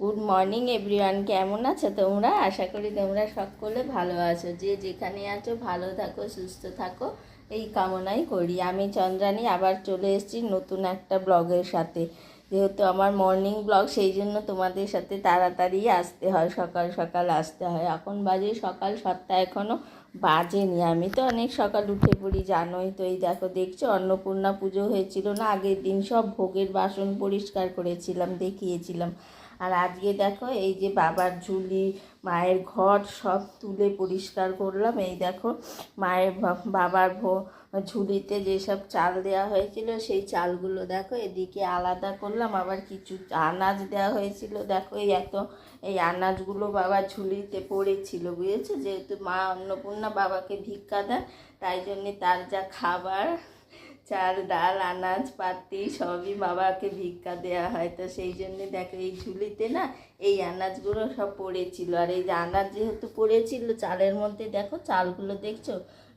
Good morning everyone কেমন আছো তোমরা? আশা করি তোমরা সকলে ভালো আছো। যে যেখানে আছো, ভালো থাকো, সুস্থ থাকো, এই কামনাই করি। আমি চন্দ্রানী, আবার চলে এসেছি নতুন একটা ব্লগের সাথে। যেহেতু আমার মর্নিং ব্লগ সেই জন্য তোমাদের সাথে তাড়াতাড়ি আসতে হয়, সকাল সকাল আসতে হয়। এখন বাজে সকাল সাতটা এখনও বাজেনি। আমি তো অনেক সকাল উঠে পড়ি, জানোই তো। এই দেখো, দেখছ? অন্নপূর্ণা পুজো হয়েছিল না, আগের দিন সব ভোগের বাসন পরিষ্কার করেছিলাম, দেখিয়েছিলাম। আর আজকে দেখো এই যে বাবার ঝুলি, মায়ের ঘর সব তুলে পরিষ্কার করলাম। এই দেখো মায়ের বাবার ভো- ঝুলিতে যেসব চাল দেওয়া হয়েছিল, সেই চালগুলো দেখো এদিকে আলাদা করলাম। আবার কিছু আনাজ দেওয়া হয়েছিল। দেখো এই এত, এই আনাজগুলো বাবার ঝুলিতে পড়েছিল, বুঝেছ? যেহেতু মা অন্নপূর্ণা বাবাকে ভিক্ষা দেন, তাই জন্যে তার যা খাবার চাল, ডাল, আনাজ, পাতি সবই বাবাকে ভিক্ষা দেওয়া হয়। তো সেই জন্যে দেখো এই ঝুলিতে না এই আনাজগুলো সব পড়েছিল। আর এই যে আনাজ যেহেতু পড়েছিল, চালের মধ্যে দেখো চালগুলো দেখছ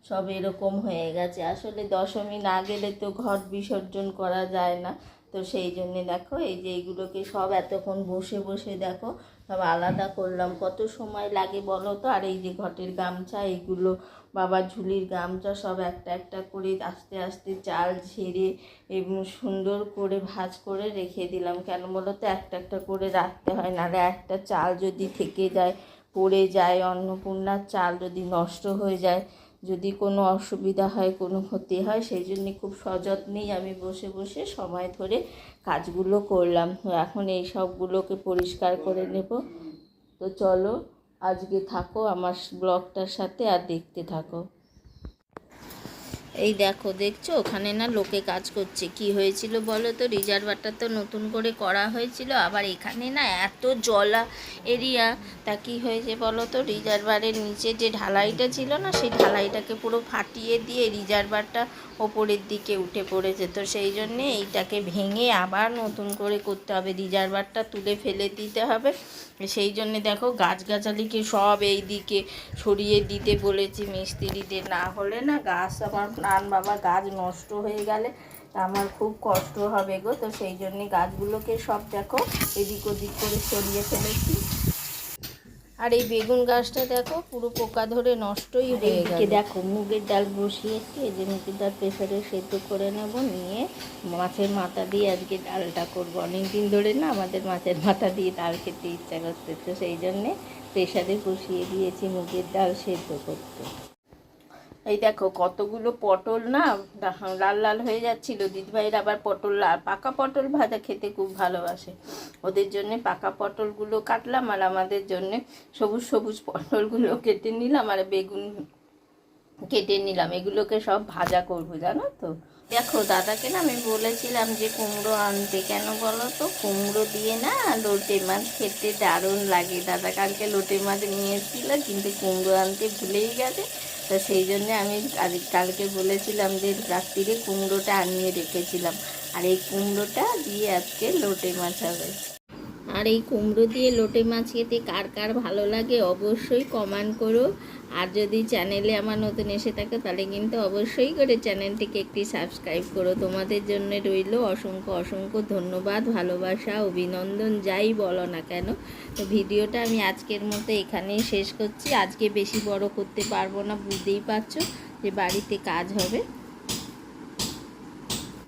সব এরকম হয়ে গেছে। আসলে দশমী না গেলে তো ঘট বিসর্জন করা যায় না। তো সেই জন্যে দেখো, এই যে এইগুলোকে সব এতক্ষণ বসে বসে দেখো, সব আলাদা করলাম। কত সময় লাগে বলো তো? আর এই যে ঘটের গামছা এইগুলো বাবা ঝুলির গামছা সব একটা একটা করে আস্তে আস্তে চাল ঝেড়ে এবং সুন্দর করে ভাজ করে রেখে দিলাম। কেন বলো তো? একটা একটা করে রাখতে হয়, নাহলে একটা চাল যদি থেকে যায়, পড়ে যায়, অন্নপূর্ণার চাল যদি নষ্ট হয়ে যায় যদি কোনো অসুবিধা হয়, কোনো ক্ষতি হয়, সেই জন্যে খুব সযত্নেই আমি বসে বসে সময় ধরে কাজগুলো করলাম। তো এখন এই সবগুলোকে পরিষ্কার করে নেব। তো চলো, আজকে থাকো আমার ব্লগটার সাথে আর দেখতে থাকো। এই দেখো, দেখছ? ওখানে না লোকে কাজ করছে। কি হয়েছিল বলো তো? রিজার্ভারটা তো নতুন করে করা হয়েছিল। আবার এখানে না এত জলা এরিয়া তা কি হয়েছে বলো তো? রিজার্ভারের নিচে যে ঢালাইটা ছিল না, সেই ঢালাইটাকে পুরো ফাটিয়ে দিয়ে রিজার্ভারটা ওপরের দিকে উঠে পড়েছে। তো সেই জন্যে এইটাকে ভেঙে আবার নতুন করে করতে হবে। রিজার্ভারটা তুলে ফেলে দিতে হবে। সেই জন্যে দেখো গাছগাছালিকে সব এই দিকে সরিয়ে দিতে বলেছি মিস্ত্রিদের। না হলে না গাছ আমার প্রাণ বাবা গাছ নষ্ট হয়ে গেলে আমার খুব কষ্ট হবে গো। তো সেই জন্যে গাছগুলোকে সব দেখো এদিক ওদিক করে সরিয়ে ফেলেছি। আর এই বেগুন গাছটা দেখো পুরো পোকা ধরে নষ্টই হয়ে গেছে দেখো মুগের ডাল বসিয়েছি এই যে মুগের ডাল প্রেসারে সেদ্ধ করে নেব নিয়ে মাছের মাথা দিয়ে আজকে ডালটা করব। অনেক দিন ধরে না আমাদের মাছের মাথা দিয়ে ডাল খেতে ইচ্ছা করতে তো সেই জন্যে প্রেসারে বসিয়ে দিয়েছি মুগের ডাল সেদ্ধ করতে। এই দেখো কতগুলো পটল না লাল লাল হয়ে যাচ্ছিল। দিদিভাইয়ের আবার পটল লাল পাকা পটল ভাজা খেতে খুব ভালোবাসে। ওদের জন্য পাকা পটলগুলো কাটলাম, আর আমাদের জন্য সবুজ সবুজ পটলগুলো কেটে নিলাম, আর বেগুন কেটে নিলাম। এগুলোকে সব ভাজা করব, জানো তো? দেখো, দাদাকে না আমি বলেছিলাম যে কুমড়ো আনতে। কেন বলো তো? কুমড়ো দিয়ে না লোটে মাছ খেতে দারুণ লাগে। দাদা কালকে লোটে মাছ নিয়ে কিন্তু কুমড়ো আনতে ভুলেই গেছে। তো সেই জন্য আমি কালকে বলেছিলাম যে রাত্রিরে কুমড়োটা আনিয়ে রেখেছিলাম। আর এই কুমড়োটা দিয়ে আজকে লোটে মাছ হবে। আর এই কুমড়ো দিয়ে লোটে মাছ খেতে কার কার ভালো লাগে অবশ্যই কমেন্ট করো। আর যদি চ্যানেলে আমার নতুন এসে থাকে, তাহলে কিন্তু অবশ্যই করে চ্যানেলটিকে একটি সাবস্ক্রাইব করো। তোমাদের জন্য রইল অসংখ্য অসংখ্য ধন্যবাদ, ভালোবাসা, অভিনন্দন, যাই বলো না কেন। তো ভিডিওটা আমি আজকের মতো এখানেই শেষ করছি। আজকে বেশি বড় করতে পারব না, বুঝতেই পারছ যে বাড়িতে কাজ হবে।